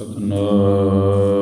ਸਤਨਾਮ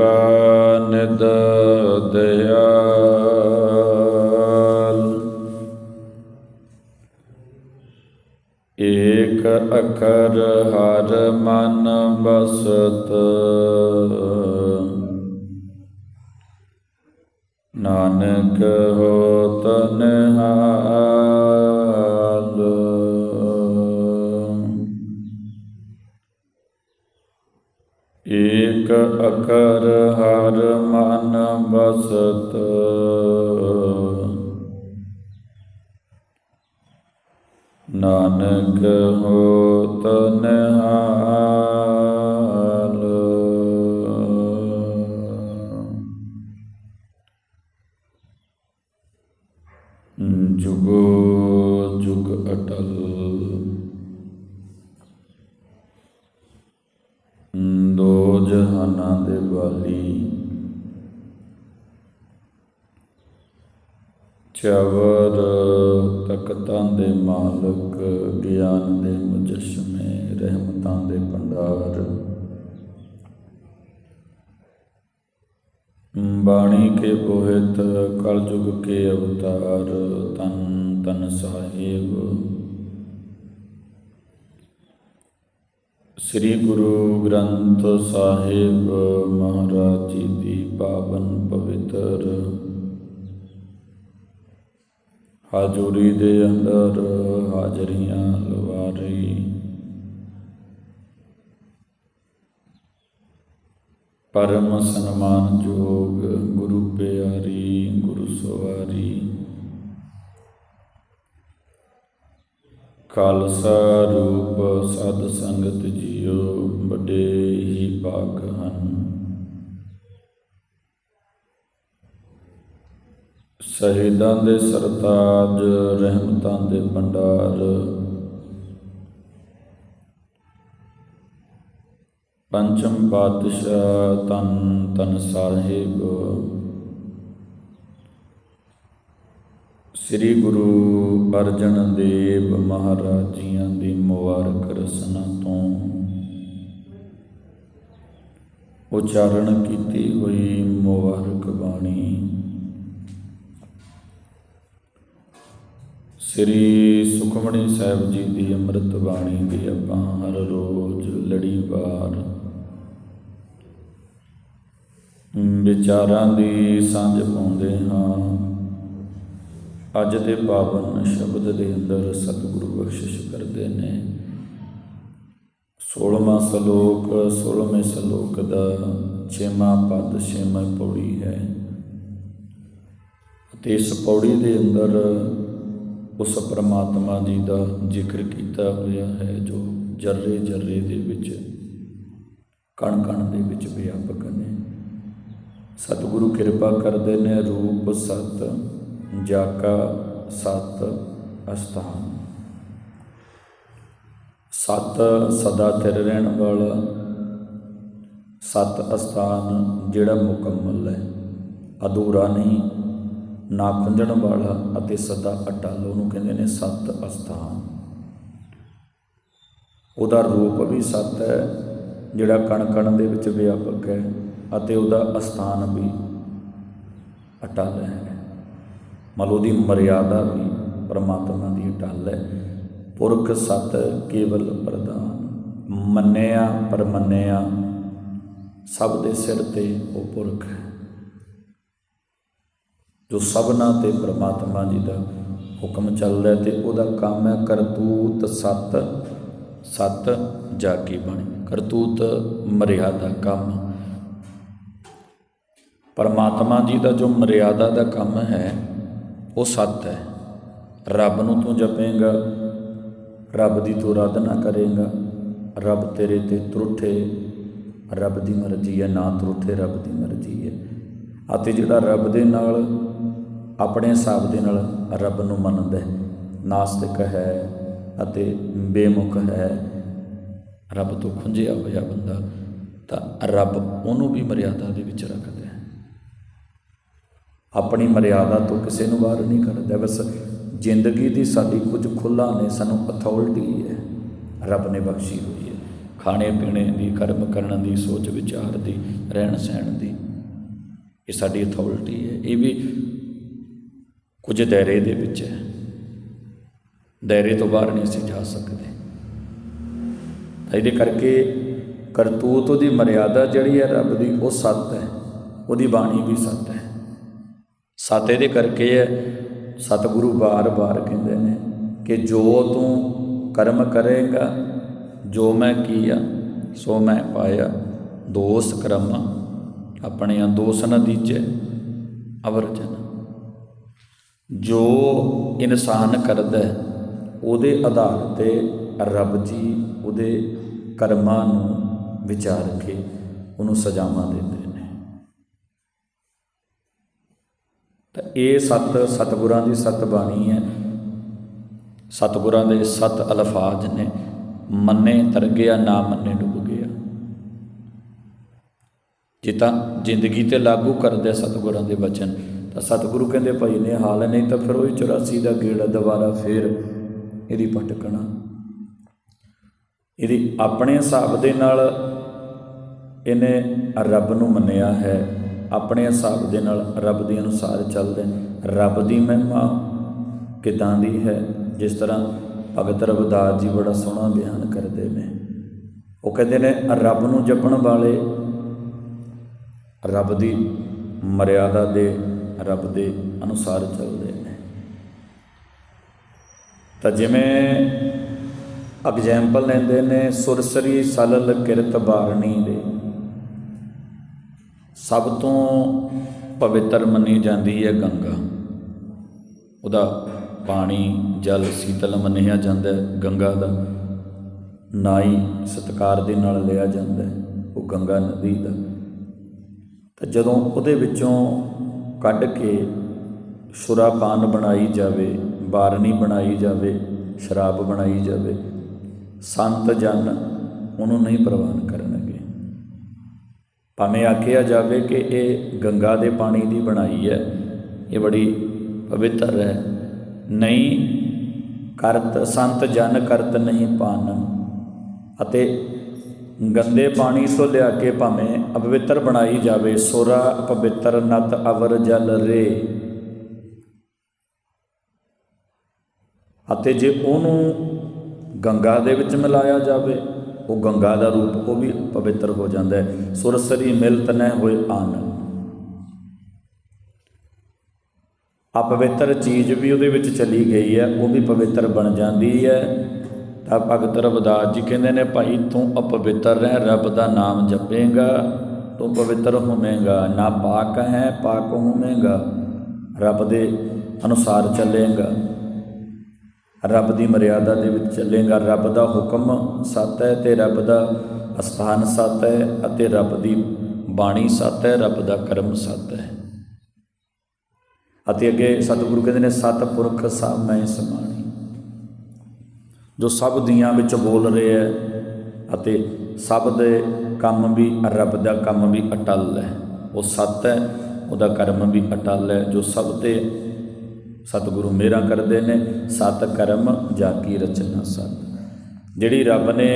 ਕਿਰਪਾ ਨਿਦ ਦਇਆਲ ਏਕ ਅਖਰ ਹਰ ਮਨ ਬਸਤ ਨਾਨਕ ਹੋ ਨਿਹਾਲ ਏਕ ਅਖਰ ਹਰ ਮਨ ਬਸਤ। ਨਾਨਕ ਹੋ ਨਿਹਾਲ। ਜੁਗੋ ਜੁਗ ਅਟਲ ਦੋ ਜਹਾਨਾਂ ਦੇ ਵਾਲੀ। ਚਵਰ ਤਖਤਾਂ ਦੇ ਮਾਲਕ, ਗਿਆਨ ਦੇ ਮੁਜਸ਼ਮੇ, ਰਹਿਮਤਾਂ ਦੇ ਭੰਡਾਰ। ਬਾਣੀ ਕੇ ਬੋਹਿਤ ਕਲਯੁਗ ਕੇ ਅਵਤਾਰ, ਤਨ ਤਨ ਸਾਹਿਬ। ਸ੍ਰੀ ਗੁਰੂ ਗ੍ਰੰਥ ਸਾਹਿਬ ਮਹਾਰਾਜ ਜੀ ਦੀ ਪਾਵਨ ਪਵਿੱਤਰ ਹਾਜ਼ਰੀ ਦੇ ਅੰਦਰ ਹਾਜ਼ਰੀਆਂ ਲਵਾ ਰਹੀ। ਪਰਮ ਸਨਮਾਨ ਜੋਗ ਗੁਰੂ ਪਿਆਰੀ, ਗੁਰੂ ਸਵਾਰੀ ਖਾਲਸਾ ਰੂਪ ਸਦ ਸੰਗਤ ਜੀਓ ਵੱਡੇ ਹੀ ਪਾਕ ਹਨ। ਸ਼ਹੀਦਾਂ ਦੇ ਸਰਤਾਜ, ਰਹਿਮਤਾਂ ਦੇ ਭੰਡਾਰ। ਪੰਚਮ ਪਾਤਸ਼ਾਹ ਤਨ ਤਨ ਸਾਹਿਬ ਸ੍ਰੀ ਗੁਰੂ ਅਰਜਨ ਦੇਵ ਮਹਾਰਾਜ ਜੀਆਂ ਦੀ ਮੁਬਾਰਕ ਰਸਨਾ ਤੋਂ ਉਚਾਰਨ ਕੀਤੀ ਹੋਈ ਮੁਬਾਰਕ ਬਾਣੀ। ਸ੍ਰੀ ਸੁਖਮਣੀ ਸਾਹਿਬ ਜੀ ਦੀ ਅੰਮ੍ਰਿਤ ਬਾਣੀ ਦੀ ਆਪਾਂ ਹਰ ਰੋਜ਼ ਲੜੀਵਾਰ ਵਿਚਾਰਾਂ ਦੀ ਸਾਂਝ ਪਾਉਂਦੇ ਹਾਂ। ਅੱਜ ਦੇ ਪਾਵਨ ਸ਼ਬਦ ਦੇ ਅੰਦਰ ਸਤਿਗੁਰੂ ਬਖਸ਼ਿਸ਼ ਕਰਦੇ ਨੇ। 16ਵਾਂ ਸ਼ਲੋਕ 16ਵੇਂ ਸ਼ਲੋਕ ਦਾ 6ਵਾਂ ਪਦ 6ਵਾਂ ਪੌੜੀ ਹੈ। ਅਤੇ ਇਸ ਪੌੜੀ ਦੇ ਅੰਦਰ ਉਸ ਪ੍ਰਮਾਤਮਾ ਜੀ ਦਾ ਜ਼ਿਕਰ ਕੀਤਾ ਹੋਇਆ ਹੈ, ਜੋ ਜਰਰੇ ਜਰਰੇ ਦੇ ਵਿੱਚ, ਕਣ ਕਣ ਦੇ ਵਿੱਚ ਵਿਆਪਕ ਨੇ। ਸਤਿਗੁਰੂ ਕਿਰਪਾ ਕਰਦੇ ਨੇ ਰੂਪ ਸਤ ਜਾਕਾ ਸਤ ਅਸਥਾਨ। ਸਤ ਸਦਾ ਥਿਰ ਰਹਿਣ ਵਾਲਾ ਸਤ ਅਸਥਾਨ ਜਿਹੜਾ ਮੁਕੰਮਲ ਹੈ। ਅਧੂਰਾ ਨਹੀਂ, ਨਾ ਖੁੰਝਣ ਵਾਲਾ ਅਤੇ ਸਦਾ ਅਟਲ ਉਹਨੂੰ ਕਹਿੰਦੇ ਨੇ ਸਤ ਅਸਥਾਨ। ਉਹਦਾ ਰੂਪ ਵੀ ਸਤ ਹੈ, ਜਿਹੜਾ ਕਣ ਕਣ ਦੇ ਵਿੱਚ ਵਿਆਪਕ ਹੈ ਅਤੇ ਉਹਦਾ ਅਸਥਾਨ ਵੀ ਅਟਲ ਹੈ। ਮਤਲਬ ਉਹਦੀ ਮਰਿਆਦਾ ਵੀ ਪਰਮਾਤਮਾ ਦੀ ਅਟਲ ਹੈ। ਪੁਰਖ ਸਤ ਕੇਵਲ ਪ੍ਰਦਾਨ ਮੰਨਿਆ ਪਰ ਮੰਨਿਆ, ਸਭ ਦੇ ਸਿਰ ਤੇ ਉਹ ਪੁਰਖ ਹੈ। ਜੋ ਸਭਨਾ ਤੇ ਪ੍ਰਮਾਤਮਾ ਜੀ ਦਾ ਹੁਕਮ ਚੱਲਦਾ ਹੈ ਤੇ ਉਹਦਾ ਕੰਮ ਹੈ ਕਰਤੂਤ ਸਤ ਸਤ ਜਾਗੀ ਬਣੀ। ਕਰਤੂਤ ਮਰਿਆਦਾ ਕੰਮ। ਪਰਮਾਤਮਾ ਜੀ ਦਾ ਜੋ ਮਰਿਆਦਾ ਦਾ ਕੰਮ ਹੈ ਉਹ ਸੱਤ ਹੈ। ਰੱਬ ਨੂੰ ਤੂੰ ਜਪੇਂਗਾ, ਰੱਬ ਦੀ ਤੂੰ ਆਰਾਧਨਾ ਕਰੇਗਾ, ਰੱਬ ਤੇਰੇ ਤੇ ਤਰੁੱਠੇ, ਰੱਬ ਦੀ ਮਰਜ਼ੀ ਹੈ, ਨਾ ਤਰੁੱਠੇ, ਰੱਬ ਦੀ ਮਰਜ਼ੀ ਹੈ। ਅਤੇ ਜਿਹੜਾ ਰੱਬ ਦੇ ਨਾਲ, ਆਪਣੇ ਹਿਸਾਬ ਦੇ ਨਾਲ ਰੱਬ ਨੂੰ ਮੰਨਦਾ ਹੈ, ਨਾਸਤਿਕ ਹੈ ਅਤੇ ਬੇਮੁਖ ਹੈ, ਰੱਬ ਤੋਂ ਖੁੰਝਿਆ ਹੋਇਆ ਬੰਦਾ, ਤਾਂ ਰੱਬ ਉਹਨੂੰ ਵੀ ਮਰਿਆਦਾ ਦੇ ਵਿੱਚ ਰੱਖਦਾ ਆਪਣੀ ਮਰਿਆਦਾ ਤੋਂ ਕਿਸੇ ਨੂੰ ਬਾਹਰ ਨਹੀਂ ਕਰਦਾ ਬਸ ਜ਼ਿੰਦਗੀ ਦੀ ਸਾਡੀ ਕੁਝ ਖੁੱਲਾ ਨੇ, ਸਾਨੂੰ ਅਥਾਰਟੀ ਹੈ। ਰੱਬ ਨੇ ਬਖਸ਼ੀ ਹੋਈ ਹੈ। ਖਾਣੇ ਪੀਣੇ ਦੀ, ਕਰਮ ਕਰਨ ਦੀ, ਸੋਚ ਵਿਚਾਰ ਦੀ, ਰਹਿਣ ਸਹਿਣ ਦੀ, ਇਹ ਸਾਡੀ ਅਥਾਰਟੀ ਹੈ। ਇਹ ਵੀ ਕੁਝ ਦਾਇਰੇ ਦੇ ਵਿੱਚ ਹੈ। ਦਾਇਰੇ ਤੋਂ ਬਾਹਰ ਨਹੀਂ ਅਸੀਂ ਜਾ ਸਕਦੇ। ਇਹਦੇ ਕਰਕੇ ਕਰਤੂਤ ਉਹਦੀ ਮਰਿਆਦਾ ਜਿਹੜੀ ਹੈ ਰੱਬ ਦੀ, ਉਹ ਸੱਤ ਹੈ। ਉਹਦੀ ਬਾਣੀ ਵੀ ਸੱਤ ਹੈ। ਸੱਤ ਇਹਦੇ ਕਰਕੇ ਹੈ। ਸਤਿਗੁਰੂ ਬਾਰ-ਬਾਰ ਕਹਿੰਦੇ ਨੇ ਕਿ ਜੋ ਤੂੰ ਕਰਮ ਕਰੇਗਾ, ਜੋ ਮੈਂ ਕੀਆ, ਸੋ ਮੈਂ ਪਾਇਆ। ਦੋਸ ਕਰਮ, ਆਪਣਿਆਂ ਦੋਸ ਨ ਦੀਜੇ, ਅਵਰਜਨ। ਜੋ ਇਨਸਾਨ ਕਰਦਾ, ਉਹਦੇ ਆਧਾਰ ਤੇ ਰੱਬ ਜੀ ਉਹਦੇ ਕਰਮਾਂ ਨੂੰ ਵਿਚਾਰ ਕੇ ਉਹਨੂੰ ਸਜ਼ਾਵਾਂ ਦਿੰਦੇ ਨੇ ਤਾਂ ਇਹ ਸਤ ਸਤਗੁਰਾਂ ਦੀ ਸਤ ਬਾਣੀ ਹੈ। ਸਤਗੁਰਾਂ ਦੇ ਸਤ ਅਲਫਾਜ਼ ਨੇ। ਮੰਨੇ ਤਰ ਗਿਆ, ਨਾ ਮੰਨੇ ਡੁੱਬ ਗਿਆ। ਜੇ ਤਾਂ ਜ਼ਿੰਦਗੀ ਤੇ ਲਾਗੂ ਕਰਦੇ ਸਤਗੁਰਾਂ ਦੇ ਵਚਨ। ਤਾਂ ਸਤਿਗੁਰੂ ਕਹਿੰਦੇ, ਭਾਈ ਨੇ ਹਾਲ ਨਹੀਂ ਤਾਂ ਫਿਰ ਉਹ 84 ਦਾ ਗੇੜਾ ਦੁਬਾਰਾ ਫੇਰ ਇਹਦੀ ਭਟਕਣਾ। ਇਹਦੀ ਆਪਣੇ ਹਿਸਾਬ ਦੇ ਨਾਲ ਇਹਨੇ ਰੱਬ ਨੂੰ ਮੰਨਿਆ ਹੈ। ਆਪਣੇ ਹਿਸਾਬ ਦੇ ਨਾਲ ਰੱਬ ਦੇ ਅਨੁਸਾਰ ਚੱਲਦੇ ਰੱਬ ਦੀ ਮਹਿਮਾ ਕਿਦਾਂ ਦੀ ਹੈ? ਜਿਸ ਤਰ੍ਹਾਂ ਭਗਤ ਰਵਿਦਾਸ ਜੀ ਬੜਾ ਸੋਹਣਾ ਬਿਆਨ ਕਰਦੇ ਨੇ। ਉਹ ਕਹਿੰਦੇ ਨੇ, ਰੱਬ ਨੂੰ ਜਪਣ ਵਾਲੇ ਰੱਬ ਦੀ ਮਰਿਆਦਾ ਦੇ ਰੱਬ ਦੇ ਅਨੁਸਾਰ ਚੱਲਦੇ ਨੇ। ਤਾਂ ਜਿਵੇਂ ਐਗਜ਼ਾਮਪਲ ਲੈਂਦੇ ਨੇ, ਸੁਰਸਰੀ ਸਲਲ ਕਿਰਤ ਬਾਰਣੀ ਦੇ। ਸਭ ਤੋਂ ਪਵਿੱਤਰ ਮੰਨੀ ਜਾਂਦੀ ਹੈ ਗੰਗਾ। ਉਹਦਾ ਪਾਣੀ, ਜਲ ਸੀਤਲ ਮੰਨਿਆ ਜਾਂਦਾ ਹੈ ਗੰਗਾ ਦਾ। ਨਾਈ ਸਤਕਾਰ ਦੇ ਨਾਲ ਲਿਆ ਜਾਂਦਾ ਹੈ ਉਹ ਗੰਗਾ ਨਦੀ ਦਾ। ਤਾਂ ਜਦੋਂ ਉਹਦੇ ਵਿੱਚੋਂ ਕੱਢ ਕੇ ਸ਼ੁਰਾਪਾਨ ਬਣਾਈ ਜਾਵੇ ਬਾਰਣੀ ਬਣਾਈ ਜਾਵੇ, ਸ਼ਰਾਬ ਬਣਾਈ ਜਾਵੇ, ਸੰਤ ਜਨ ਉਹਨੂੰ ਨਹੀਂ ਪ੍ਰਵਾਨ ਕਰਨਗੇ। ਭਾਵੇਂ ਆਖਿਆ ਜਾਵੇ ਕਿ ਇਹ ਗੰਗਾ ਦੇ ਪਾਣੀ ਦੀ ਬਣਾਈ ਹੈ, ਇਹ ਬੜੀ ਪਵਿੱਤਰ ਹੈ। ਨਹੀਂ, ਕਰਤ ਸੰਤ ਜਨ ਕਰਤ ਨਹੀਂ ਪਾਨ, ਅਤੇ ਗੰਦੇ ਪਾਣੀ ਤੋਂ ਲਿਆ ਕੇ ਭਾਵੇਂ ਅਪਵਿੱਤਰ ਬਣਾਈ ਜਾਵੇ, ਸੋਰਾ ਅਪਵਿੱਤਰ ਨਤ ਅਵਰ ਜਲ ਰੇ। ਅਤੇ ਜੇ ਉਹਨੂੰ ਗੰਗਾ ਦੇ ਵਿੱਚ ਮਿਲਾਇਆ ਜਾਵੇ ਉਹ ਗੰਗਾ ਦਾ ਰੂਪ ਉਹ ਵੀ ਪਵਿੱਤਰ ਹੋ ਜਾਂਦਾ ਹੈ। ਸੁਰਸਰੀ ਮਿਲਤ ਨ ਹੋਏ ਆਨ ਅਪਵਿੱਤਰ ਚੀਜ਼ ਵੀ ਉਹਦੇ ਵਿੱਚ ਚਲੀ ਗਈ ਹੈ, ਉਹ ਵੀ ਪਵਿੱਤਰ ਬਣ ਜਾਂਦੀ ਹੈ। ਤਾਂ ਭਗਤ ਰਵਿਦਾਸ ਜੀ ਕਹਿੰਦੇ ਨੇ, ਭਾਈ ਤੂੰ ਅਪਵਿੱਤਰ ਰਹਿ, ਰੱਬ ਦਾ ਨਾਮ ਜਪੇਗਾ, ਤੂੰ ਪਵਿੱਤਰ ਹੋਵੇਂਗਾ, ਨਾ ਪਾਕ ਹੈ, ਪਾਕ ਹੋਵੇਂਗਾ, ਰੱਬ ਦੇ ਅਨੁਸਾਰ ਚੱਲੇਗਾ। ਰੱਬ ਦੀ ਮਰਿਆਦਾ ਦੇ ਵਿੱਚ ਚੱਲੇਗਾ। ਰੱਬ ਦਾ ਹੁਕਮ ਸੱਤ ਹੈ ਤੇ ਰੱਬ ਦਾ ਅਸਥਾਨ ਸੱਤ ਹੈ ਅਤੇ ਰੱਬ ਦੀ ਬਾਣੀ ਸੱਤ ਹੈ, ਰੱਬ ਦਾ ਕਰਮ ਸੱਤ ਹੈ। ਅਤੇ ਅੱਗੇ ਸਤਿਗੁਰੂ ਕਹਿੰਦੇ ਨੇ, ਸਤ ਪੁਰਖ ਸਭ ਮੈਂ ਸਮਾਣੀ ਜੋ ਸਭ ਦੀਆਂ ਵਿੱਚ ਬੋਲ ਰਿਹਾ ਹੈ ਅਤੇ ਸਭ ਦੇ ਕੰਮ ਵੀ ਰੱਬ ਦਾ ਕੰਮ ਵੀ ਅਟਲ ਹੈ। ਉਹ ਸਤ ਹੈ, ਉਹਦਾ ਕਰਮ ਵੀ ਅਟਲ ਹੈ। ਜੋ ਸਭ ਤੇ ਸਤਿਗੁਰੂ ਮੇਰਾ ਕਰਦੇ ਨੇ, ਸਤ ਕਰਮ ਜਾ ਕੀ ਰਚਨਾ ਸਤ। ਜਿਹੜੀ ਰੱਬ ਨੇ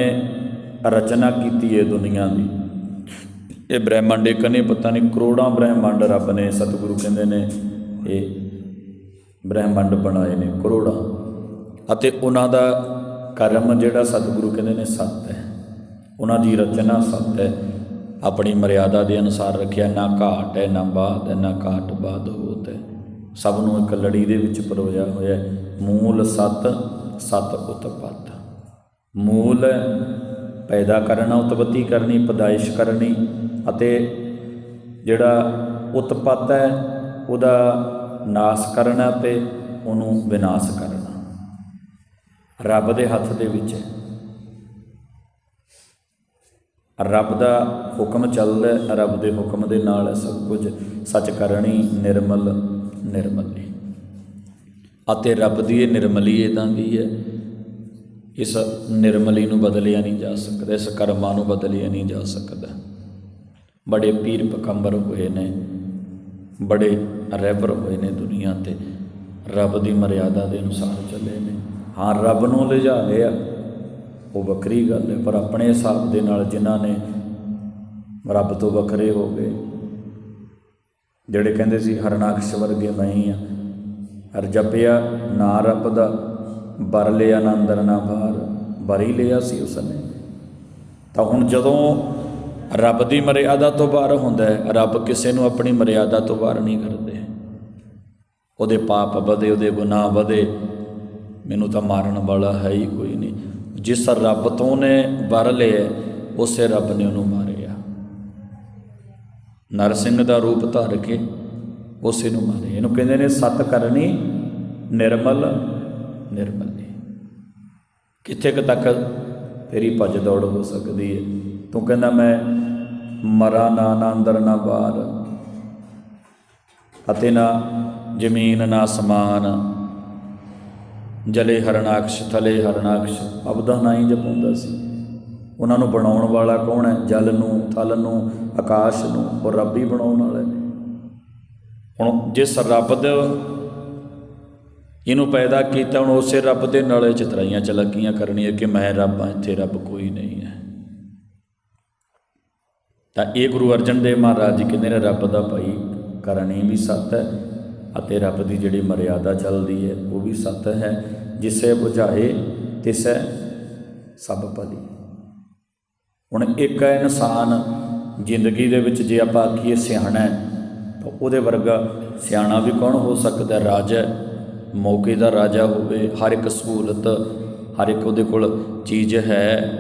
ਰਚਨਾ ਕੀਤੀ ਹੈ ਦੁਨੀਆ ਦੀ, ਇਹ ਬ੍ਰਹਿਮੰਡ ਇੱਕ ਨਹੀਂ, ਪਤਾ ਨਹੀਂ ਕਰੋੜਾਂ ਬ੍ਰਹਿਮੰਡ ਰੱਬ ਨੇ ਸਤਿਗੁਰੂ ਕਹਿੰਦੇ ਨੇ ਇਹ ਬ੍ਰਹਿਮੰਡ ਬਣਾਏ ਨੇ, ਕਰੋੜਾਂ। ਅਤੇ ਉਹਨਾਂ ਦਾ ਕਰਮ ਜਿਹੜਾ ਸਤਿਗੁਰੂ ਕਹਿੰਦੇ ਨੇ ਸਤ ਹੈ। ਉਹਨਾਂ ਦੀ ਰਚਨਾ ਸਤ ਹੈ। ਆਪਣੀ ਮਰਿਆਦਾ ਦੇ ਅਨੁਸਾਰ ਰੱਖਿਆ, ਨਾ ਘਾਟ ਹੈ, ਨਾ ਬਾਦ ਹੈ, ਨਾ ਘਾਟ ਬਾਦ ਹੋਤ ਹੈ। ਸਭ ਨੂੰ ਇੱਕ ਲੜੀ ਦੇ ਵਿੱਚ ਪਰੋਇਆ ਹੋਇਆ ਮੂਲ ਸਤ ਸਤ ਉਤਪਤ। ਮੂਲ ਪੈਦਾ ਕਰਨਾ, ਉਤਪਤੀ ਕਰਨੀ, ਪਦਾਇਸ਼ ਕਰਨੀ ਅਤੇ ਜਿਹੜਾ ਉਤਪਤ ਹੈ, ਉਹਦਾ ਨਾਸ ਕਰਨਾ ਤੇ ਉਹਨੂੰ ਵਿਨਾਸ਼ ਕਰਨਾ। ਰੱਬ ਦੇ ਹੱਥ ਦੇ ਵਿੱਚ ਹੈ। ਰੱਬ ਦਾ ਹੁਕਮ ਚੱਲਦਾ ਰੱਬ ਦੇ ਹੁਕਮ ਦੇ ਨਾਲ ਸਭ ਕੁਝ ਸੱਚ ਕਰਨੀ ਨਿਰਮਲ ਨਿਰਮਲੀ। ਅਤੇ ਰੱਬ ਦੀ ਇਹ ਨਿਰਮਲੀ ਇਦਾਂ ਦੀ ਹੈ, ਇਸ ਨਿਰਮਲੀ ਨੂੰ ਬਦਲਿਆ ਨਹੀਂ ਜਾ ਸਕਦਾ, ਇਸ ਕਰਮਾਂ ਨੂੰ ਬਦਲਿਆ ਨਹੀਂ ਜਾ ਸਕਦਾ। ਬੜੇ ਪੀਰ ਪਕੰਬਰ ਹੋਏ ਨੇ, ਬੜੇ ਰਹਿਬਰ ਹੋਏ ਨੇ ਦੁਨੀਆ ਤੇ, ਰੱਬ ਦੀ ਮਰਿਆਦਾ ਦੇ ਅਨੁਸਾਰ ਚੱਲੇ ਨੇ। ਹਾਂ, ਰੱਬ ਨੂੰ ਲਿਜਾ ਲਿਆ, ਉਹ ਵੱਖਰੀ ਗੱਲ ਹੈ, ਪਰ ਆਪਣੇ ਹਿਸਾਬ ਦੇ ਨਾਲ ਜਿਨ੍ਹਾਂ ਨੇ ਰੱਬ ਤੋਂ ਵੱਖਰੇ ਹੋ ਗਏ ਜਿਹੜੇ ਕਹਿੰਦੇ ਸੀ ਹਰਨਾਕਸ਼ ਵਰਗੇ ਮੈਂ ਹੀ ਆ। ਹਰ ਜਪਿਆ ਨਾ ਰੱਬ ਦਾ ਬਰ ਲਿਆ ਨਾ ਅੰਦਰ ਨਾ ਬਾਹਰ, ਬਰ ਹੀ ਲਿਆ ਸੀ ਉਸਨੇ ਤਾਂ ਹੁਣ ਜਦੋਂ ਰੱਬ ਦੀ ਮਰਿਆਦਾ ਤੋਂ ਬਾਹਰ ਹੁੰਦਾ ਹੈ, ਰੱਬ ਕਿਸੇ ਨੂੰ ਆਪਣੀ ਮਰਿਆਦਾ ਤੋਂ ਬਾਹਰ ਨਹੀਂ ਕਰਦੇ। ਉਹਦੇ ਪਾਪ ਵਧੇ, ਉਹਦੇ ਗੁਨਾਹ ਵਧੇ, ਮੈਨੂੰ ਤਾਂ ਮਾਰਨ ਵਾਲਾ ਹੈ ਹੀ ਕੋਈ ਨਹੀਂ। ਜਿਸ ਰੱਬ ਤੋਂ ਨੇ ਬਰ ਲਿਆ, ਉਸੇ ਰੱਬ ਨੇ ਉਹਨੂੰ ਮਾਰਿਆ ਨਰਸਿੰਘ ਦਾ ਰੂਪ ਧਾਰ ਕੇ ਉਸੇ ਨੂੰ ਮਾਰੇ। ਇਹਨੂੰ ਕਹਿੰਦੇ ਨੇ ਸਤ ਕਰਨੀ ਨਿਰਮਲ ਨਿਰਮਲੀ। ਕਿੱਥੇ ਕੁ ਤੱਕ ਤੇਰੀ ਭੱਜ ਦੌੜ ਹੋ ਸਕਦੀ ਹੈ ਤੂੰ ਕਹਿੰਦਾ ਮੈਂ ਮਰਾ ਨਾ ਨਾ ਅੰਦਰ ਨਾ ਬਾਹਰ। ਅਤੇ ਨਾ ਜ਼ਮੀਨ, ਨਾ ਅਸਮਾਨ ਜਲੇ ਹਰਨਾਕਸ਼, ਥਲੇ ਹਰਨਾਕਸ਼। ਅਬਦਾ ਨਾ ਹੀ ਜਪਾਉਂਦਾ ਸੀ। ਉਹਨਾਂ ਨੂੰ ਬਣਾਉਣ ਵਾਲਾ ਕੌਣ ਹੈ? ਜਲ ਨੂੰ, ਥਲ ਨੂੰ ਆਕਾਸ਼ ਨੂੰ ਉਹ ਰੱਬ ਹੀ ਬਣਾਉਣ ਵਾਲਾ। ਹੈ ਹੁਣ ਜਿਸ ਰੱਬ ਦੇ ਇਹਨੂੰ ਪੈਦਾ ਕੀਤਾ, ਹੁਣ ਉਸੇ ਰੱਬ ਦੇ ਨਾਲੇ ਚਤਰਾਈਆਂ ਚ ਲੱਗੀਆਂ ਕਰਨੀਆਂ ਕਿ ਮੈਂ ਰੱਬ ਹਾਂ, ਇੱਥੇ ਰੱਬ ਕੋਈ ਨਹੀਂ ਹੈ। ਤਾਂ ਇਹ ਗੁਰੂ ਅਰਜਨ ਦੇਵ ਮਹਾਰਾਜ ਜੀ ਕਹਿੰਦੇ ਨੇ, ਰੱਬ ਦਾ ਭਾਈ ਕਰਨੀ ਵੀ ਸੱਤ ਹੈ ਅਤੇ ਰੱਬ ਦੀ ਜਿਹੜੀ ਮਰਿਆਦਾ ਚੱਲਦੀ ਹੈ, ਉਹ ਵੀ ਸੱਤ ਹੈ। ਜਿਸੇ ਬੁਝਾਏ, ਤਿਸੈ ਸਭ ਭਲੀ। ਹੁਣ ਇੱਕ ਹੈ ਇਨਸਾਨ ਜ਼ਿੰਦਗੀ ਦੇ ਵਿੱਚ ਜੇ ਆਪਾਂ ਆਖੀਏ ਸਿਆਣਾ ਤਾਂ ਉਹਦੇ ਵਰਗਾ ਸਿਆਣਾ ਵੀ ਕੌਣ ਹੋ ਸਕਦਾ? ਰਾਜਾ ਮੌਕੇ ਦਾ ਰਾਜਾ ਹੋਵੇ, ਹਰ ਇੱਕ ਸਹੂਲਤ, ਹਰ ਇੱਕ ਉਹਦੇ ਕੋਲ ਚੀਜ਼ ਹੈ।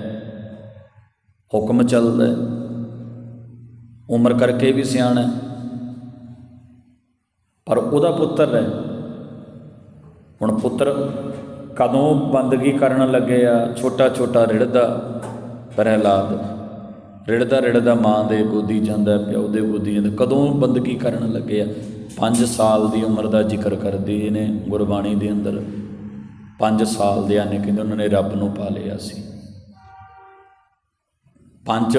ਹੁਕਮ ਚੱਲਦਾ ਉਮਰ ਕਰਕੇ ਵੀ ਸਿਆਣਾ ਪਰ ਉਹਦਾ ਪੁੱਤਰ ਹੈ। ਹੁਣ ਪੁੱਤਰ ਕਦੋਂ ਬੰਦਗੀ ਕਰਨ ਲੱਗੇ ਆ? ਛੋਟਾ ਛੋਟਾ ਰਿੜਦਾ ਪ੍ਰਹਿਲਾਦ ਰਿੜਦਾ ਰਿੜਦਾ ਮਾਂ ਦੇ ਗੋਦੀ ਜਾਂਦਾ, ਪਿਓ ਦੇ ਗੋਦੀ ਜਾਂਦਾ। ਕਦੋਂ ਬੰਦਗੀ ਕਰਨ ਲੱਗੇ ਆ? 5 ਸਾਲ ਦੀ ਉਮਰ ਦਾ ਜ਼ਿਕਰ ਕਰਦੇ ਨੇ ਗੁਰਬਾਣੀ ਦੇ ਅੰਦਰ। 5 ਸਾਲ ਦੇ ਆਨੇ ਕਹਿੰਦੇ ਉਹਨਾਂ ਨੇ ਰੱਬ ਨੂੰ ਪਾ ਲਿਆ ਸੀ। ਪੰਜ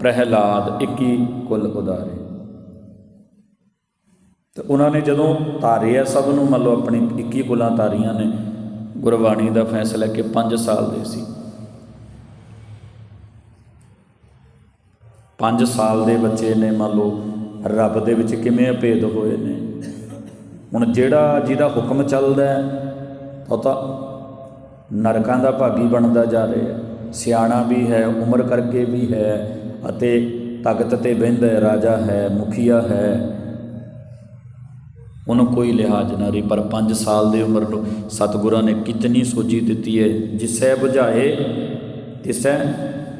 ਪ੍ਰਹਿਲਾਦ 21 ਕੁੱਲ ਉਦਾਰੇ। ਤੇ ਉਹਨਾਂ ਨੇ ਜਦੋਂ ਤਾਰੇ ਆ ਸਭ ਨੂੰ, ਮੰਨ ਲਓ ਆਪਣੀ 21 ਕੁਲਾਂ ਤਾਰੀਆਂ ਨੇ, ਗੁਰਬਾਣੀ ਦਾ ਫੈਸਲਾ ਕਿ 5 ਸਾਲ ਦੇ ਸੀ। 5 ਸਾਲ ਦੇ ਬੱਚੇ ਨੇ ਮੰਨ ਲਓ, ਰੱਬ ਦੇ ਵਿੱਚ ਕਿਵੇਂ ਅਭੇਦ ਹੋਏ ਨੇ? ਹੁਣ ਜਿਹੜਾ ਜਿਹਦਾ ਹੁਕਮ ਚੱਲਦਾ ਹੈ, ਉਹ ਤਾਂ ਨਰਕਾਂ ਦਾ ਭਾਗੀ ਬਣਦਾ ਜਾ ਰਿਹਾ ਹੈ। ਸਿਆਣਾ ਵੀ ਹੈ, ਉਮਰ ਕਰਕੇ ਵੀ ਹੈ ਅਤੇ ਤਖਤ ਤੇ ਬਹਿੰਦਾ ਰਾਜਾ ਹੈ, ਮੁਖੀਆ ਹੈ। ਉਹਨੂੰ ਕੋਈ ਲਿਹਾਜ਼ ਨਾ ਰਹੀ, ਪਰ 5 ਸਾਲ ਦੀ ਉਮਰ ਨੂੰ ਸਤਿਗੁਰਾਂ ਨੇ ਕਿਤਨੀ ਸੋਝੀ ਦਿੱਤੀ ਹੈ, ਜਿਸੈ ਬੁਝਾਏ, ਤਿਸੈ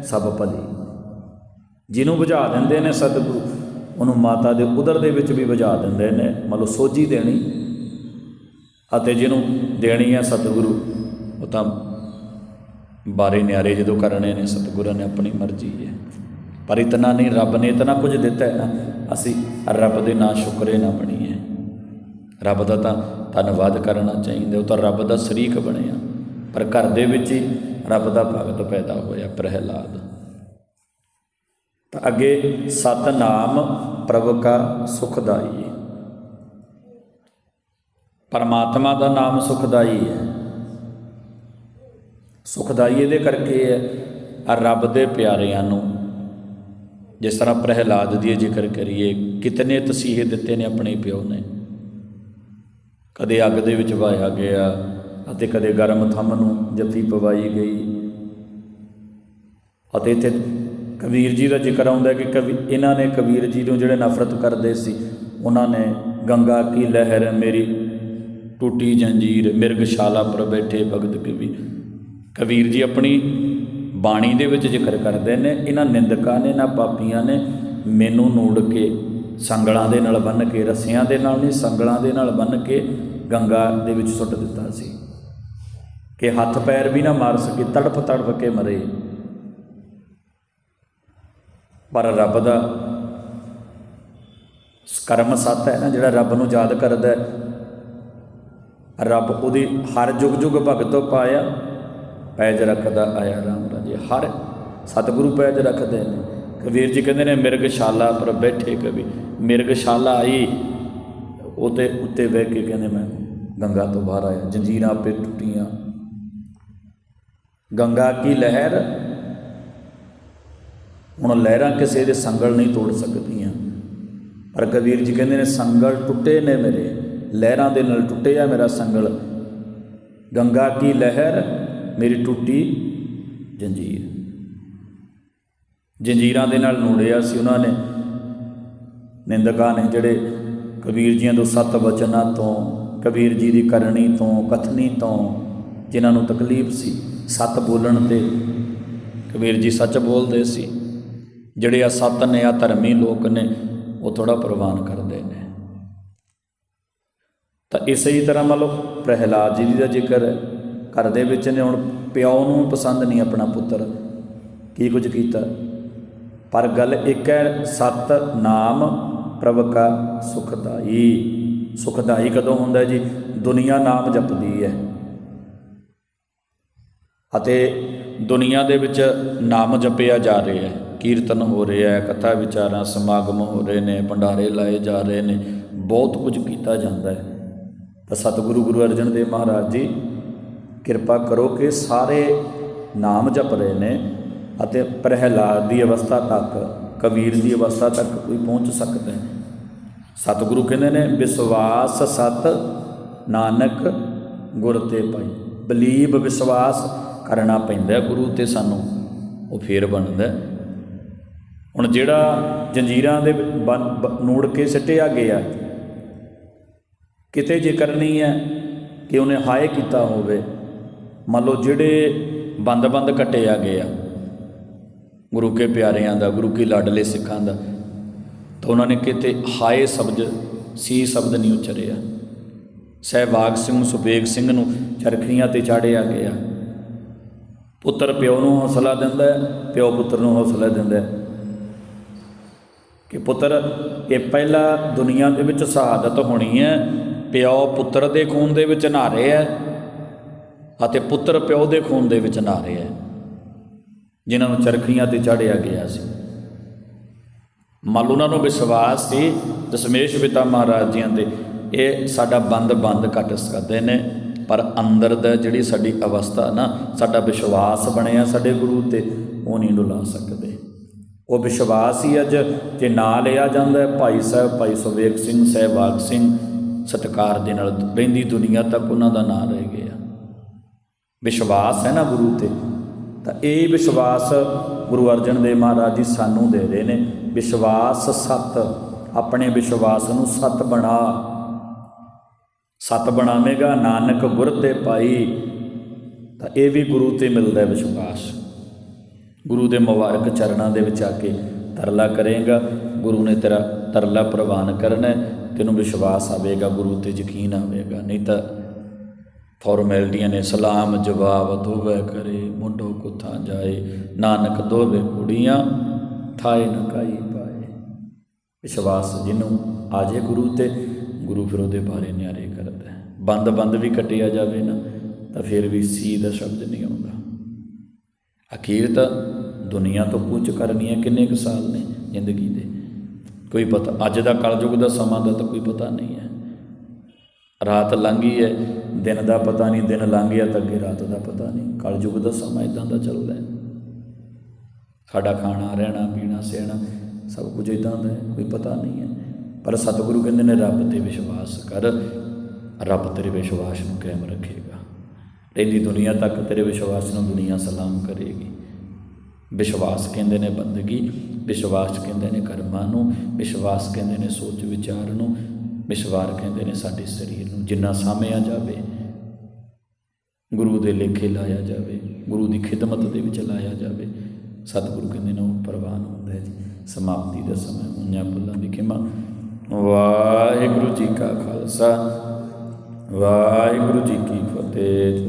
ਸਭ ਭਲੀ। ਜਿਹਨੂੰ ਬੁਝਾ ਦਿੰਦੇ ਨੇ ਸਤਿਗੁਰੂ, ਉਹਨੂੰ ਮਾਤਾ ਦੇ ਉਦਰ ਦੇ ਵਿੱਚ ਵੀ ਬੁਝਾ ਦਿੰਦੇ ਨੇ ਮੰਨ ਲਓ ਸੋਝੀ ਦੇਣੀ। ਅਤੇ ਜਿਹਨੂੰ ਦੇਣੀ ਹੈ ਸਤਿਗੁਰੂ, ਉਹ ਤਾਂ ਬਾਰੇ ਨਿਆਰੇ ਜਦੋਂ ਕਰਨੇ ਨੇ, ਸਤਿਗੁਰਾਂ ਨੇ ਆਪਣੀ ਮਰਜ਼ੀ ਹੈ। ਪਰ ਇਤਨਾ ਨਹੀਂ, ਰੱਬ ਨੇ ਇਤਨਾ ਕੁਝ ਦਿੱਤਾ ਹੈ ਨਾ, ਅਸੀਂ ਰੱਬ ਦੇ ਨਾਂ ਸ਼ੁਕਰੇ ਨਾ ਬਣੀਏ। ਰੱਬ ਦਾ ਤਾਂ ਧੰਨਵਾਦ ਕਰਨਾ ਚਾਹੀਦਾ, ਉਹ ਤਾਂ ਰੱਬ ਦਾ ਸ਼ਰੀਕ ਬਣਿਆ। ਪਰ ਘਰ ਦੇ ਵਿੱਚ ਹੀ ਰੱਬ ਦਾ ਭਗਤ ਪੈਦਾ ਹੋਇਆ, ਪ੍ਰਹਿਲਾਦ। ਤਾਂ ਅੱਗੇ ਸਤਨਾਮ ਪ੍ਰਭ ਕਾ ਸੁਖਦਾਈ। ਪਰਮਾਤਮਾ ਦਾ ਨਾਮ ਸੁਖਦਾਈ ਹੈ। ਸੁਖਦਾਈ ਇਹਦੇ ਕਰਕੇ ਹੈ ਆ ਰੱਬ ਦੇ ਪਿਆਰਿਆਂ ਨੂੰ। ਜਿਸ ਤਰ੍ਹਾਂ ਪ੍ਰਹਿਲਾਦ ਦੀ ਜ਼ਿਕਰ ਕਰੀਏ, ਕਿਤਨੇ ਤਸੀਹੇ ਦਿੱਤੇ ਨੇ ਆਪਣੇ ਪਿਓ ਨੇ। ਕਦੇ ਅੱਗ ਦੇ ਵਿੱਚ ਵਾਇਆ ਗਿਆ ਅਤੇ ਕਦੇ ਗਰਮ ਥੰਮ ਨੂੰ ਜੱਫੀ ਪਵਾਈ ਗਈ। ਅਤੇ ਇੱਥੇ ਕਬੀਰ ਜੀ ਦਾ ਜ਼ਿਕਰ ਆਉਂਦਾ ਕਿ ਕਵੀ ਇਹਨਾਂ ਨੇ ਕਬੀਰ ਜੀ ਨੂੰ ਜਿਹੜੇ ਨਫ਼ਰਤ ਕਰਦੇ ਸੀ, ਉਹਨਾਂ ਨੇ ਗੰਗਾ ਕੀ ਲਹਿਰ ਮੇਰੀ, ਟੁੱਟੀ ਜੰਜੀਰ, ਮਿਰਗਸ਼ਾਲਾ ਪਰ ਬੈਠੇ ਭਗਤ ਕਵੀ। ਕਬੀਰ ਜੀ ਆਪਣੀ ਬਾਣੀ ਦੇ ਵਿੱਚ ਜ਼ਿਕਰ ਕਰਦੇ ਨੇ, ਇਹਨਾਂ ਨਿੰਦਕਾਂ ਨੇ ਨਾ ਪਾਪੀਆਂ ਨੇ ਮੈਨੂੰ ਨੂੜ ਕੇ ਸੰਗਲਾਂ ਦੇ ਨਾਲ ਬੰਨ ਕੇ, ਰੱਸਿਆਂ ਦੇ ਨਾਲ ਨਹੀਂ, ਸੰਗਲਾਂ ਦੇ ਨਾਲ ਬੰਨ ਕੇ ਗੰਗਾ ਦੇ ਵਿੱਚ ਸੁੱਟ ਦਿੱਤਾ ਸੀ। ਕਿ ਹੱਥ ਪੈਰ ਵੀ ਨਾ ਮਾਰ ਸਕੇ, ਤੜਫ ਤੜਫ ਕੇ ਮਰੇ। ਪਰ ਰੱਬ ਦਾ ਕਰਮ ਸੱਤ ਹੈ ਨਾ, ਜਿਹੜਾ ਰੱਬ ਨੂੰ ਯਾਦ ਕਰਦਾ ਹੈ। ਰੱਬ ਉਹਦੀ ਹਰ ਜੁਗ ਜੁਗ ਭਗਤੋ ਪਾਇਆ, ਪੈਜ ਰੱਖਦਾ ਆਇਆ ਰਾਮ ਰਾਜੇ। ਹਰ ਸਤਿਗੁਰੂ ਪੈਜ ਰੱਖਦੇ ਨੇ। ਕਬੀਰ ਜੀ ਕਹਿੰਦੇ ਨੇ, ਮਿਰਗਸ਼ਾਲਾ ਪਰ ਬੈਠੇ ਕਵੀ। ਮਿਰਗਸ਼ਾਲਾ ਆਈ, ਉਹਦੇ ਉੱਤੇ ਬਹਿ ਕੇ ਕਹਿੰਦੇ, ਮੈਂ ਗੰਗਾ ਤੋਂ ਬਾਹਰ ਆਇਆ। ਜੰਜੀਰਾਂ ਪੇ ਟੁੱਟੀਆਂ। ਗੰਗਾ ਕੀ ਲਹਿਰ ਹੁਣ ਲਹਿਰਾਂ ਕਿਸੇ ਦੇ ਸੰਗਲ ਨਹੀਂ ਤੋੜ ਸਕਦੀਆਂ। ਪਰ ਕਬੀਰ ਜੀ ਕਹਿੰਦੇ ਨੇ, ਸੰਗਲ ਟੁੱਟੇ ਨੇ ਮੇਰੇ, ਲਹਿਰਾਂ ਦੇ ਨਾਲ ਟੁੱਟਿਆ ਮੇਰਾ ਸੰਗਲ। ਗੰਗਾ ਕੀ ਲਹਿਰ, ਮੇਰੀ ਟੁੱਟੀ ਜੰਜੀਰ। ਜੰਜੀਰਾਂ ਦੇ ਨਾਲ ਨੂੜਿਆ ਸੀ ਉਹਨਾਂ ਨੇ। ਨਿੰਦਕਾਂ ਨੇ ਜਿਹੜੇ ਕਬੀਰ ਜੀਆਂ ਤੋਂ ਸੱਤ ਵਚਨਾਂ ਤੋਂ, ਕਬੀਰ ਜੀ ਦੀ ਕਰਨੀ ਤੋਂ, ਕਥਨੀ ਤੋਂ, ਜਿਨ੍ਹਾਂ ਨੂੰ ਤਕਲੀਫ ਸੀ, ਸੱਤ ਬੋਲਣ ਤੇ ਕਬੀਰ ਜੀ ਸੱਚ ਬੋਲਦੇ ਸੀ। ਜਿਹੜੇ ਆ ਸੱਤ ਨੇ, ਆ ਧਰਮੀ ਲੋਕ ਨੇ, ਉਹ ਥੋੜਾ ਪ੍ਰਵਾਨ ਕਰਦੇ ਨੇ। ਤਾਂ ਇਸੇ ਹੀ ਤਰ੍ਹਾਂ ਮੰਨ ਲਓ ਪ੍ਰਹਿਲਾਦ ਜੀ ਦਾ ਜ਼ਿਕਰ ਘਰ ਦੇ ਵਿੱਚ ਨੇ, ਹੁਣ ਪਿਓ ਨੂੰ ਪਸੰਦ ਨਹੀਂ ਆਪਣਾ ਪੁੱਤਰ, ਕੀ ਕੁਝ ਕੀਤਾ? ਪਰ ਗੱਲ ਇੱਕ ਹੈ, ਸਤ ਨਾਮ ਪ੍ਰਭ ਕਾ ਸੁਖਦਾਈ। ਸੁਖਦਾਈ ਕਦੋਂ ਹੁੰਦਾ ਜੀ? ਦੁਨੀਆ ਨਾਮ ਜਪਦੀ ਹੈ। ਅਤੇ ਦੁਨੀਆ ਦੇ ਵਿੱਚ ਨਾਮ ਜਪਿਆ ਜਾ ਰਿਹਾ ਹੈ। ਕੀਰਤਨ ਹੋ ਰਿਹਾ ਹੈ, ਕਥਾ ਵਿਚਾਰਾਂ, ਸਮਾਗਮ ਹੋ ਰਹੇ ਨੇ, ਭੰਡਾਰੇ ਲਾਏ ਜਾ ਰਹੇ ਨੇ, ਬਹੁਤ ਕੁਝ ਕੀਤਾ ਜਾਂਦਾ ਹੈ। ਤਾਂ ਸਤਿਗੁਰੂ ਗੁਰੂ ਅਰਜਨ ਦੇਵ ਮਹਾਰਾਜ ਜੀ, ਕਿਰਪਾ ਕਰੋ ਕਿ ਸਾਰੇ ਨਾਮ ਜਪ ਰਹੇ ਨੇ ਅਤੇ ਪ੍ਰਹਿਲਾਦ ਦੀ ਅਵਸਥਾ ਤੱਕ, ਕਬੀਰ ਦੀ ਅਵਸਥਾ ਤੱਕ ਕੋਈ ਪਹੁੰਚ ਸਕਦਾ ਹੈ ਸਤਿਗੁਰੂ ਕਹਿੰਦੇ ਨੇ, ਵਿਸ਼ਵਾਸ ਸਤ ਨਾਨਕ ਗੁਰ ਤੇ ਪਾਈ ਬਲੀਬ ਵਿਸ਼ਵਾਸ ਕਰਨਾ ਪੈਂਦਾ ਗੁਰੂ ਤੇ ਸਾਨੂੰ, ਉਹ ਫੇਰ ਬਣਦਾ ਹੁਣ ਜਿਹੜਾ ਜੰਜੀਰਾਂ ਦੇ ਨੂੜ ਕੇ ਸਿੱਟਿਆ ਗਿਆ, ਕਿਤੇ ਜ਼ਿਕਰ ਨਹੀਂ ਹੈ ਕਿ ਉਹਨੇ ਹਾਏ ਕੀਤਾ ਹੋਵੇ, ਮੰਨ ਲਓ ਜਿਹੜੇ ਬੰਦ-ਬੰਦ ਘੱਟੇ ਆ ਗਏ ਆ ਗੁਰੂ ਕੇ ਪਿਆਰਿਆਂ ਦਾ, ਗੁਰੂ ਕੀ ਲਾਡਲੇ ਸਿੱਖਾਂ ਦਾ, ਤਾਂ ਉਹਨਾਂ ਨੇ ਕਿਤੇ ਹਾਏ ਸ਼ਬਦ, ਸੀ ਸ਼ਬਦ ਨਹੀਂ ਉਚਰਿਆ। ਸਹਿਬਾਗ ਸਿੰਘ ਸੁਬੇਗ ਸਿੰਘ ਨੂੰ ਚਰਖੀਆਂ ਤੇ ਚਾੜਿਆ ਗਿਆ। ਪੁੱਤਰ ਪਿਓ ਨੂੰ ਹੌਸਲਾ ਦਿੰਦਾ ਪਿਓ ਪੁੱਤਰ ਨੂੰ ਹੌਸਲਾ ਦਿੰਦਾ ਕਿ ਪੁੱਤਰ, ਇਹ ਪਹਿਲਾ ਦੁਨੀਆ ਦੇ ਵਿੱਚ ਸ਼ਹਾਦਤ ਹੋਣੀ ਹੈ, ਪਿਓ ਪੁੱਤਰ ਦੇ ਖੂਨ ਦੇ ਵਿੱਚ ਨਹਾ ਰਿਹਾ ਹੈ ਅਤੇ ਪੁੱਤਰ ਪਿਓ ਦੇ ਖੂਨ ਦੇ ਵਿੱਚ ਨਹਾ ਰਿਹਾ ਹੈ, ਜਿਨ੍ਹਾਂ ਨੂੰ ਚਰਖੀਆਂ ਤੇ ਚਾੜਿਆ ਗਿਆ ਸੀ। ਮੰਨ ਉਹਨਾਂ ਨੂੰ ਵਿਸ਼ਵਾਸ ਸੀ, ਦਸ਼ਮੇਸ਼ ਪਿਤਾ ਮਹਾਰਾਜ ਜੀਆਂ ਦੇ ਇਹ ਸਾਡਾ ਬੰਦ ਬੰਦ ਕੱਟ ਸਕਦੇ ਨੇ, ਪਰ ਅੰਦਰ ਦਾ ਜਿਹੜੀ ਸਾਡੀ ਅਵਸਥਾ ਨਾ, ਸਾਡਾ ਵਿਸ਼ਵਾਸ ਬਣਿਆ ਸਾਡੇ ਗੁਰੂ ਤੇ, ਉਹ ਨਹੀਂ ਡੁਲਾ ਸਕਦੇ। ਉਹ ਵਿਸ਼ਵਾਸ ਹੀ ਅੱਜ ਜੇ ਨਾਂ ਲਿਆ ਜਾਂਦਾ ਹੈ। ਭਾਈ ਸਾਹਿਬ, ਭਾਈ ਸੁਵੇਕ ਸਿੰਘ, ਸਹਿਬਾਗ ਸਿੰਘ ਸਤਕਾਰ ਦੇ ਨਾਲ ਰਹਿੰਦੀ ਦੁਨੀਆ ਤੱਕ ਉਹਨਾਂ ਦਾ ਨਾਂ ਰਹਿ ਗਿਆ। ਵਿਸ਼ਵਾਸ ਹੈ ਨਾ ਗੁਰੂ ਤੇ। ਤਾਂ ਇਹ ਵਿਸ਼ਵਾਸ ਗੁਰੂ ਅਰਜਨ ਦੇਵ ਮਹਾਰਾਜ ਜੀ ਸਾਨੂੰ ਦੇ ਰਹੇ ਨੇ। ਵਿਸ਼ਵਾਸ ਸਤ, ਆਪਣੇ ਵਿਸ਼ਵਾਸ ਨੂੰ ਸਤ ਬਣਾ। ਸਤ ਬਣਾਵੇਗਾ, ਨਾਨਕ ਗੁਰ ਤੇ ਪਾਈ। ਤਾਂ ਇਹ ਵੀ ਗੁਰੂ ਤੇ ਮਿਲਦਾ ਵਿਸ਼ਵਾਸ। ਗੁਰੂ ਦੇ ਮੁਬਾਰਕ ਚਰਨਾਂ ਦੇ ਵਿੱਚ ਆ ਕੇ ਤਰਲਾ ਕਰੇਗਾ। ਗੁਰੂ ਨੇ ਤੇਰਾ ਤਰਲਾ ਪ੍ਰਵਾਨ ਕਰਨਾ ਤੈਨੂੰ ਵਿਸ਼ਵਾਸ ਆਵੇਗਾ, ਗੁਰੂ ਤੇ ਯਕੀਨ ਆਵੇਗਾ। ਨਹੀਂ ਤਾਂ ਫਾਰਮੈਲਿਟੀਆਂ ਨੇ ਸਲਾਮ ਜਵਾਬ ਦੋਵੇ ਕਰੇ, ਮੁੰਡੋ ਕੁੱਥਾਂ ਜਾਏ, ਨਾਨਕ ਦੋਵੇ ਕੁੜੀਆਂ ਥਾਏ ਨ ਪਾਏ। ਵਿਸ਼ਵਾਸ ਜਿਹਨੂੰ ਆ ਜੇ ਗੁਰੂ ਤੇ, ਗੁਰੂ ਫਿਰ ਉਹਦੇ ਬਾਰੇ ਨਿਆਰੇ ਕਰਦਾ ਬੰਦ ਬੰਦ ਵੀ ਕੱਟਿਆ ਜਾਵੇ ਨਾ, ਤਾਂ ਫਿਰ ਵੀ ਸੀ ਦਾ ਸ਼ਬਦ ਨਹੀਂ ਆਉਂਦਾ। ਅਖੀਰ ਤਾਂ ਦੁਨੀਆ ਤੋਂ ਕੁਝ ਕਰਨੀ ਹੈ ਕਿੰਨੇ ਕੁ ਸਾਲ ਨੇ ਜ਼ਿੰਦਗੀ ਦੇ? ਕੋਈ ਪਤਾ, ਅੱਜ ਦਾ ਕਲਯੁਗ ਦਾ ਸਮਾਂ ਦਾ ਤਾਂ ਕੋਈ ਪਤਾ ਨਹੀਂ ਹੈ। ਰਾਤ ਲੰਘੀ ਹੈ, ਦਿਨ ਦਾ ਪਤਾ ਨਹੀਂ, ਦਿਨ ਲੰਘ ਗਿਆ ਤਾਂ ਅੱਗੇ ਰਾਤ ਦਾ ਪਤਾ ਨਹੀਂ। ਕਲਯੁਗ ਦਾ ਸਮਾਂ ਇਦਾਂ ਦਾ ਚੱਲਦਾ ਹੈ। ਸਾਡਾ ਖਾਣਾ, ਰਹਿਣਾ, ਪੀਣਾ ਸਹਿਣਾ ਸਭ ਕੁਝ ਇਦਾਂ ਦਾ ਹੈ, ਕੋਈ ਪਤਾ ਨਹੀਂ ਹੈ। ਪਰ ਸਤਿਗੁਰੂ ਕਹਿੰਦੇ ਨੇ, ਰੱਬ ਤੇ ਵਿਸ਼ਵਾਸ ਕਰ, ਰੱਬ ਤੇਰੇ ਵਿਸ਼ਵਾਸ ਨੂੰ ਕਾਇਮ ਰੱਖੇਗਾ। ਰਹਿੰਦੀ ਦੁਨੀਆ ਤੱਕ ਤੇਰੇ ਵਿਸ਼ਵਾਸ ਨੂੰ ਦੁਨੀਆ ਸਲਾਮ ਕਰੇਗੀ। ਵਿਸ਼ਵਾਸ ਕਹਿੰਦੇ ਨੇ ਬੰਦਗੀ, ਵਿਸ਼ਵਾਸ ਕਹਿੰਦੇ ਨੇ ਕਰਮਾਂ ਨੂੰ, ਵਿਸ਼ਵਾਸ ਕਹਿੰਦੇ ਨੇ ਸੋਚ ਵਿਚਾਰ ਨੂੰ ਵਿਸ਼ਵਾਰ ਕਹਿੰਦੇ ਨੇ ਸਾਡੇ ਸਰੀਰ ਨੂੰ। ਜਿੰਨਾ ਸਾਮਿਆ ਜਾਵੇ, ਗੁਰੂ ਦੇ ਲੇਖੇ ਲਾਇਆ ਜਾਵੇ, ਗੁਰੂ ਦੀ ਖਿਦਮਤ ਦੇ ਵਿੱਚ ਲਾਇਆ ਜਾਵੇ, ਸਤਿਗੁਰੂ ਕਹਿੰਦੇ ਨੇ ਉਹ ਪ੍ਰਵਾਨ ਹੁੰਦਾ ਹੈ ਜੀ। ਸਮਾਪਤੀ ਦਾ ਸਮਾਂ, ਉਨ੍ਹਾਂ ਬੁੱਲਾਂ ਦੀ ਖਿਮਾ। ਵਾਹਿਗੁਰੂ ਜੀ ਕਾ ਖਾਲਸਾ, ਵਾਹਿਗੁਰੂ ਜੀ ਕੀ ਫਤਿਹ।